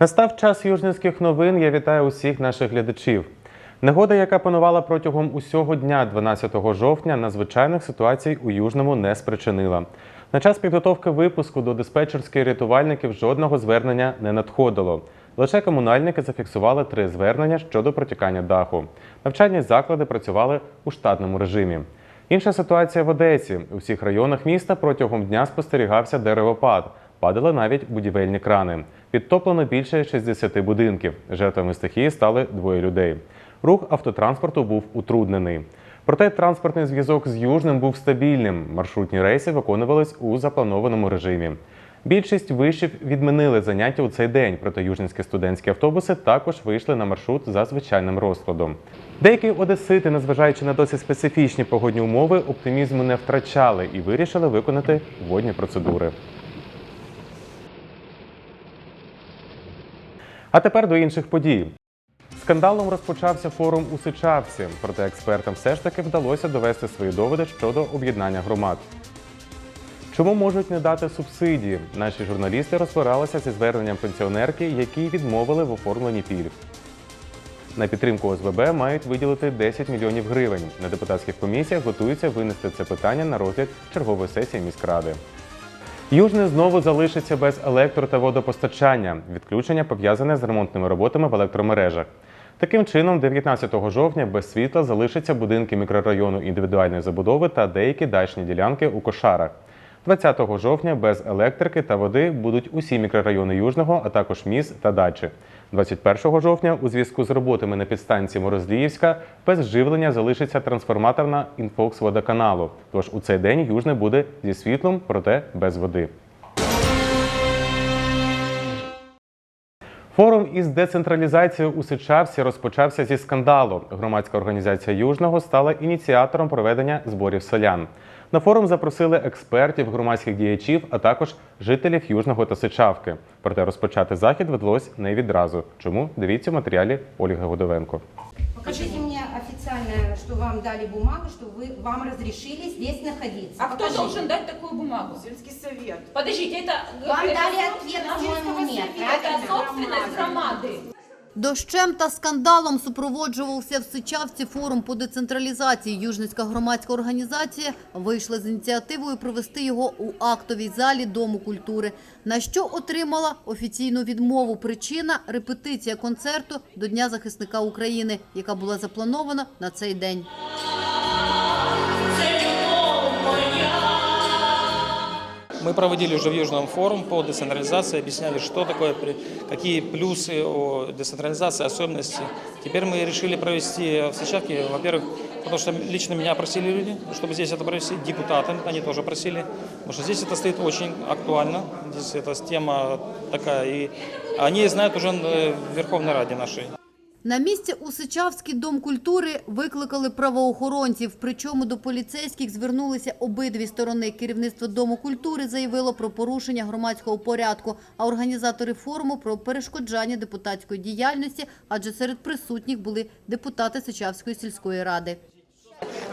Настав час южницьких новин. Я вітаю усіх наших глядачів. Негода, яка панувала протягом усього дня 12 жовтня, надзвичайних ситуацій у Южному не спричинила. На час підготовки випуску до диспетчерських рятувальників жодного звернення не надходило. Лише комунальники зафіксували три звернення щодо протікання даху. Навчальні заклади працювали у штатному режимі. Інша ситуація в Одесі. У всіх районах міста протягом дня спостерігався деревопад. Падали навіть будівельні крани. Підтоплено більше 60 будинків. Жертвами стихії стали двоє людей. Рух автотранспорту був утруднений. Проте транспортний зв'язок з Южним був стабільним. Маршрутні рейси виконувались у запланованому режимі. Більшість вишів відмінили заняття у цей день, проте южницькі студентські автобуси також вийшли на маршрут за звичайним розкладом. Деякі одесити, незважаючи на досить специфічні погодні умови, оптимізму не втрачали і вирішили виконати водні процедури. А тепер до інших подій. Скандалом розпочався форум у Сичавці, проте експертам все ж таки вдалося довести свої доводи щодо об'єднання громад. Чому можуть не дати субсидії? Наші журналісти розбиралися зі зверненням пенсіонерки, які відмовили в оформленні пільг. На підтримку ОСББ мають виділити 10 мільйонів гривень. На депутатських комісіях готуються винести це питання на розгляд чергової сесії міськради. Южне знову залишиться без електро та водопостачання. Відключення пов'язане з ремонтними роботами в електромережах. Таким чином, 19 жовтня без світла залишаться будинки мікрорайону індивідуальної забудови та деякі дачні ділянки у кошарах. 20 жовтня без електрики та води будуть усі мікрорайони Южного, а також міст та дачі. 21 жовтня у зв'язку з роботами на підстанції Морозліївська без живлення залишиться трансформаторна інфокс водоканалу. Тож у цей день Южне буде зі світлом, проте без води. Форум із децентралізацією у Сичавці розпочався зі скандалу. Громадська організація Южного стала ініціатором проведення зборів селян. На форум запросили експертів, громадських діячів, а також жителів Южного та Сичавки. Проте розпочати захід ведлось не відразу. Чому дивіться в матеріалі Ольги Годовенко. Официально, что вам дали бумагу, что вы, вам разрешили здесь находиться. А кто Покажите. должен дать такую бумагу? Сельский совет. Подождите, это, Вам это, дали соб- ответ, Сельского по-моему, нет, совета, это правильно? собственность громады. Дощем та скандалом супроводжувався в Сичавці форум по децентралізації. Южницька громадська організація вийшла з ініціативою провести його у актовій залі Дому культури, на що отримала офіційну відмову. Причина – репетиція концерту до Дня захисника України, яка була запланована на цей день. Мы проводили уже в Южном форум по децентрализации, объясняли, что такое, при- какие плюсы о децентрализации, особенности. Теперь мы решили провести в Сычавке, во-первых, потому что лично меня просили люди, чтобы здесь это провести, депутаты, они тоже просили, потому что здесь это стоит очень актуально, здесь эта тема такая, и они знают уже э, в Верховной Раде нашей. На місці у Сичавський дом культури викликали правоохоронців. Причому до поліцейських звернулися обидві сторони. Керівництво Дому культури заявило про порушення громадського порядку, а організатори форуму про перешкоджання депутатської діяльності, адже серед присутніх були депутати Сичавської сільської ради.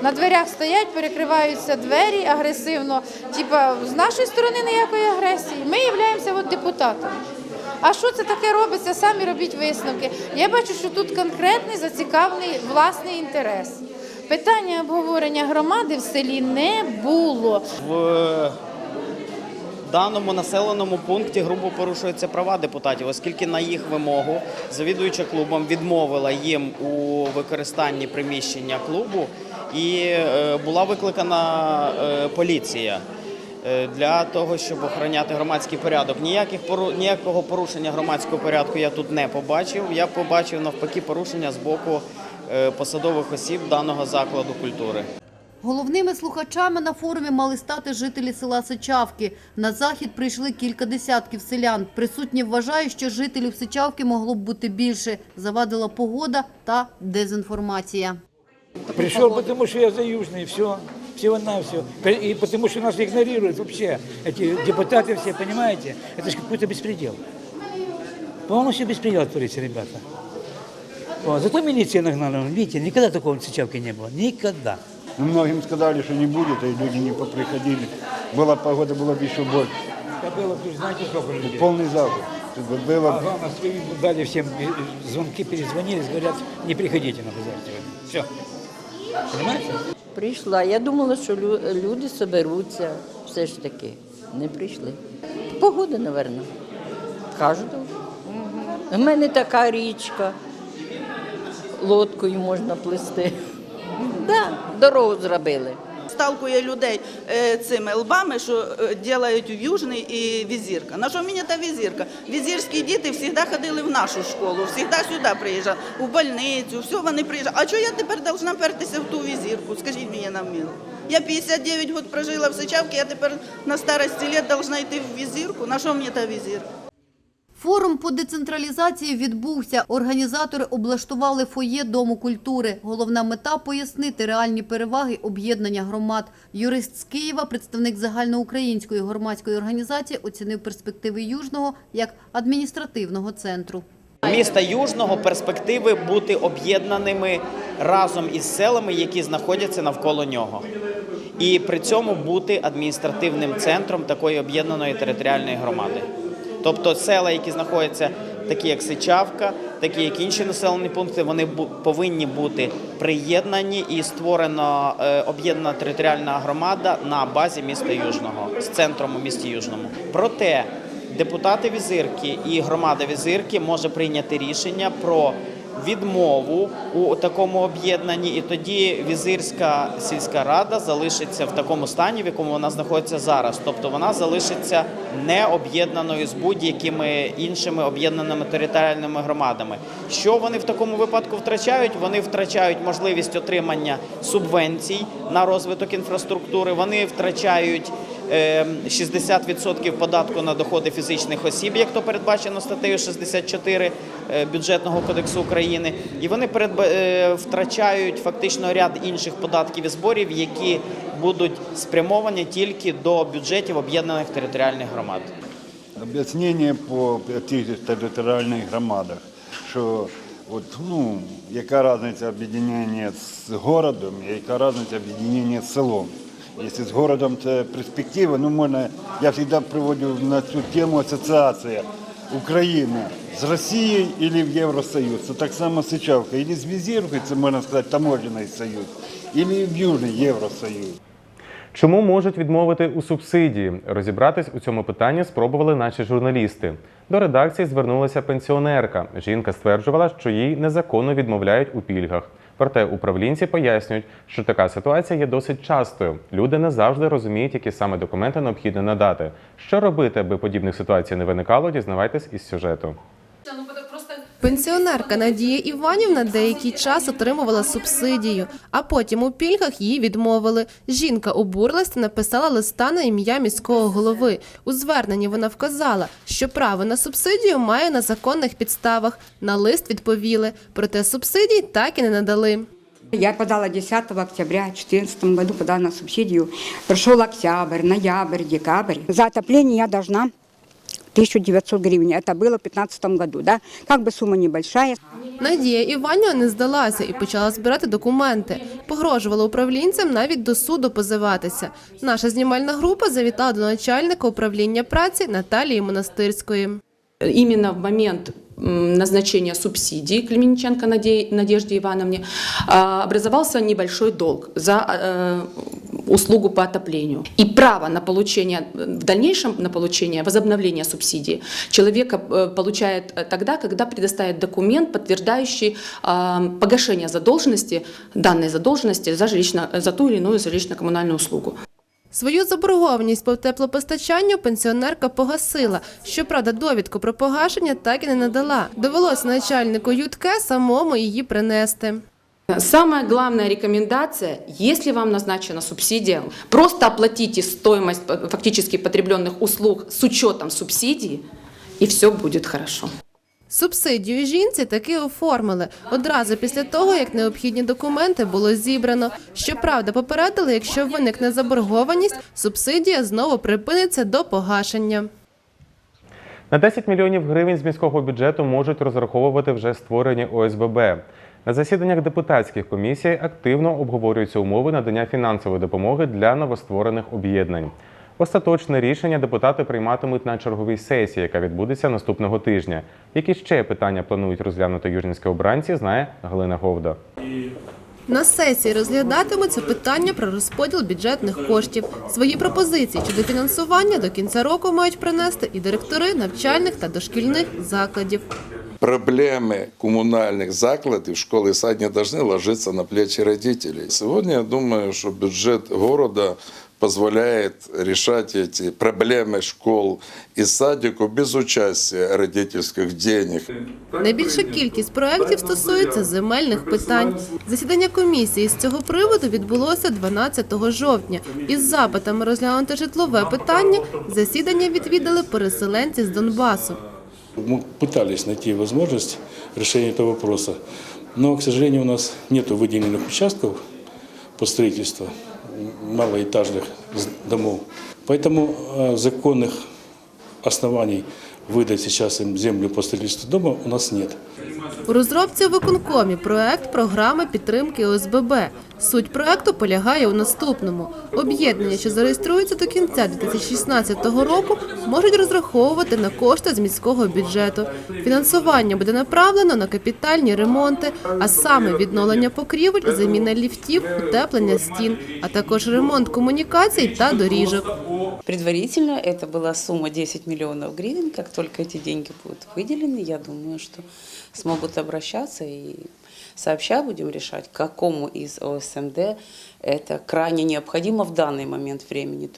На дверях стоять, перекриваються двері агресивно. Типа з нашої сторони ніякої агресії. Ми являємося от депутатами. А що це таке робиться? Самі робіть висновки. Я бачу, що тут конкретний зацікавлений власний інтерес. Питання обговорення громади в селі не було. В даному населеному пункті грубо порушуються права депутатів, оскільки на їх вимогу завідуюча клубом відмовила їм у використанні приміщення клубу і е, була викликана е, поліція. Е, Для того щоб охороняти громадський порядок, ніяких ніякого порушення громадського порядку я тут не побачив. Я побачив навпаки порушення з боку е, посадових осіб даного закладу культури. Головними слухачами на форумі мали стати жителі села Сичавки. На захід прийшли кілька десятків селян. Присутні вважають, що жителів Сичавки могло б бути більше. Завадила погода та дезінформація. Пришел, потому что я за Южный, все, всего-навсего. И потому что нас игнорируют вообще, эти депутаты все, понимаете? Это же какой-то беспредел. Все беспредел творится, ребята. Вот. Зато милиция нагнала, видите, никогда такого в Сычавке не было, никогда. Ну, Многим сказали, что не будет, и люди не поприходили. Была погода, было бы еще больше. Это было, знаете, сколько людей. Полный зал. чтобы А было... главное, дали всем э, звонки, перезвонились, говорят, не приходите на базар сегодня. Все. Понимаете? Прийшла. Я думала, що люди соберуться. Все ж таки. Не прийшли. Погода, напевно. Кажуть. У мене така річка. Лодкою можна плисти. Да, дорогу зробили. Сталкує людей е, цими лбами, що е, ділають в Южний і візірка. На що мені та візірка? Візірські діти завжди ходили в нашу школу, завжди сюди приїжджали, у больницю, все вони приїжджали. А чого я тепер повинна пертися в ту візірку? Скажіть мені на мило. Я 59 років прожила в Сичавці, я тепер на старості літ повинна йти в візірку. На що мені та візірка? Форум по децентралізації відбувся. Організатори облаштували фоє Дому культури. Головна мета – пояснити реальні переваги об'єднання громад. Юрист з Києва, представник загальноукраїнської громадської організації, оцінив перспективи Южного як адміністративного центру. Міста Южного перспективи бути об'єднаними разом із селами, які знаходяться навколо нього. І при цьому бути адміністративним центром такої об'єднаної територіальної громади. Тобто села, які знаходяться, такі як Сичавка, такі як інші населені пункти, вони повинні бути приєднані і створена е, об'єднана територіальна громада на базі міста Южного з центром у місті Южному. Проте депутати візирки і громада візирки може прийняти рішення про відмову у такому об'єднанні, і тоді візирська сільська рада залишиться в такому стані, в якому вона знаходиться зараз. Тобто вона залишиться не об'єднаною з будь-якими іншими об'єднаними територіальними громадами. Що вони в такому випадку втрачають? Вони втрачають можливість отримання субвенцій на розвиток інфраструктури. Вони втрачають 60% податку на доходи фізичних осіб, як то передбачено статтею 64 е, бюджетного кодексу України, і вони е, втрачають фактично ряд інших податків і зборів, які будуть спрямовані тільки до бюджетів об'єднаних територіальних громад. Об'яснення по цих територіальних громадах, що от, ну, яка різниця об'єднання з городом, яка різниця об'єднання з селом. Якщо з городом це перспектива, ну можна, я завжди приводжу на цю тему асоціація Україна з Росією або в Євросоюз. Це так само Сичавка. Або з Візіркою, це можна сказати, таможенний союз, або в Южний Євросоюз. Чому можуть відмовити у субсидії? Розібратись у цьому питанні спробували наші журналісти. До редакції звернулася пенсіонерка. Жінка стверджувала, що їй незаконно відмовляють у пільгах. Проте управлінці пояснюють, що така ситуація є досить частою. Люди не завжди розуміють, які саме документи необхідно надати. Що робити, аби подібних ситуацій не виникало, дізнавайтесь із сюжету. Пенсіонерка Надія Іванівна деякий час отримувала субсидію, а потім у пільгах їй відмовили. Жінка обурилась та написала листа на ім'я міського голови. У зверненні вона вказала, що право на субсидію має на законних підставах. На лист відповіли, проте субсидій так і не надали. Я подала 10 октября 2014 году подала на субсидию. Прошел октябрь, ноябрь, декабрь. За отопление я должна 1900 гривен. Это было в 2015 году. Да? Как бы сумма небольшая. Надія Іванівна не здалася і почала збирати документи. Погрожувала управлінцям навіть до суду позиватися. Наша знімальна група завітала до начальника управління праці Наталії Монастирської. Именно в момент м, назначения субсидий Клеменченко Наде- Надежде Ивановне а, образовался небольшой долг за э, услугу по отоплению. И право на получение, в дальнейшем на получение, возобновление субсидии человека э, получает э, тогда, когда предоставит документ, подтверждающий а, погашение задолженности, данной задолженности за, жилищно, за ту или иную жилищно-коммунальную услугу. Свою заборгованість по теплопостачанню пенсіонерка погасила. Щоправда, довідку про погашення так і не надала. Довелося начальнику ЮТК самому її принести. Самая главная рекомендация, если вам назначена субсидия, просто оплатите стоимость фактически потребленных услуг с учетом субсидии, и все будет хорошо. Субсидію жінці таки оформили одразу після того, як необхідні документи було зібрано. Щоправда, попередили, якщо виникне заборгованість, субсидія знову припиниться до погашення. На 10 мільйонів гривень з міського бюджету можуть розраховувати вже створені ОСББ. На засіданнях депутатських комісій активно обговорюються умови надання фінансової допомоги для новостворених об'єднань. Остаточне рішення депутати прийматимуть на черговій сесії, яка відбудеться наступного тижня. Які ще питання планують розглянути южненські обранці, знає Галина Говда. На сесії розглядатимуться питання про розподіл бюджетних коштів. Свої пропозиції щодо фінансування до кінця року мають принести і директори навчальних та дошкільних закладів проблемы коммунальных закладов, школы и сад не должны ложиться на плечи родителей. Сегодня я думаю, что бюджет города позволяет решать эти проблемы школ и садиков без участия родительских денег. Найбільша кількість проєктів стосується земельних питань. Засідання комісії з цього приводу відбулося 12 жовтня. Із запитами розглянути житлове питання засідання відвідали переселенці з Донбасу. Мы пытались найти возможность решения этого вопроса, но, к сожалению, у нас нет выделенных участков по строительству малоэтажных домов. Поэтому э, законных оснований выдать сейчас им землю по строительству дома у нас нет. У розробці виконкомі проект програми підтримки ОСББ. Суть проекту полягає у наступному: об'єднання, що зареєструються до кінця 2016 року, можуть розраховувати на кошти з міського бюджету. Фінансування буде направлено на капітальні ремонти, а саме відновлення покрівель, заміна ліфтів, утеплення стін, а також ремонт комунікацій та доріжок. Предварительно это была сумма 10 миллионов гривен. Как только эти деньги будут выделены, я думаю, что смогут обращаться и сообща будем решать, какому из ОСМД это крайне необходимо в данный момент времени.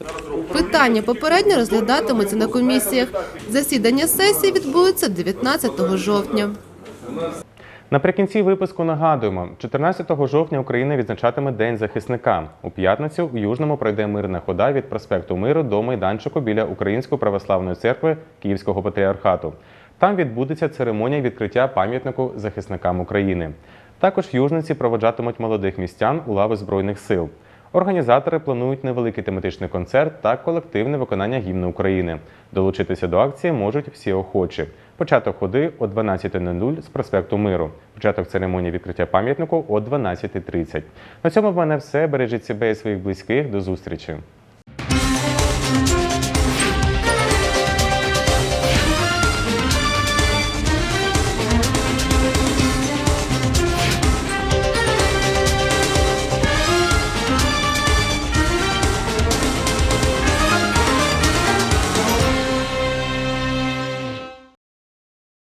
Питання попередньо розглядатимуться на комісіях. Засідання сесії відбудеться 19 жовтня. Наприкінці випуску нагадуємо, 14 жовтня Україна відзначатиме День захисника. У п'ятницю у Южному пройде мирна хода від проспекту Миру до майданчику біля Української православної церкви Київського патріархату. Там відбудеться церемонія відкриття пам'ятнику захисникам України. Також южниці проводжатимуть молодих містян у лави Збройних сил. Організатори планують невеликий тематичний концерт та колективне виконання гімну України. Долучитися до акції можуть всі охочі. Початок ходи о 12.00 з проспекту Миру. Початок церемонії відкриття пам'ятнику о 12.30. На цьому в мене все. Бережіть себе і своїх близьких. До зустрічі.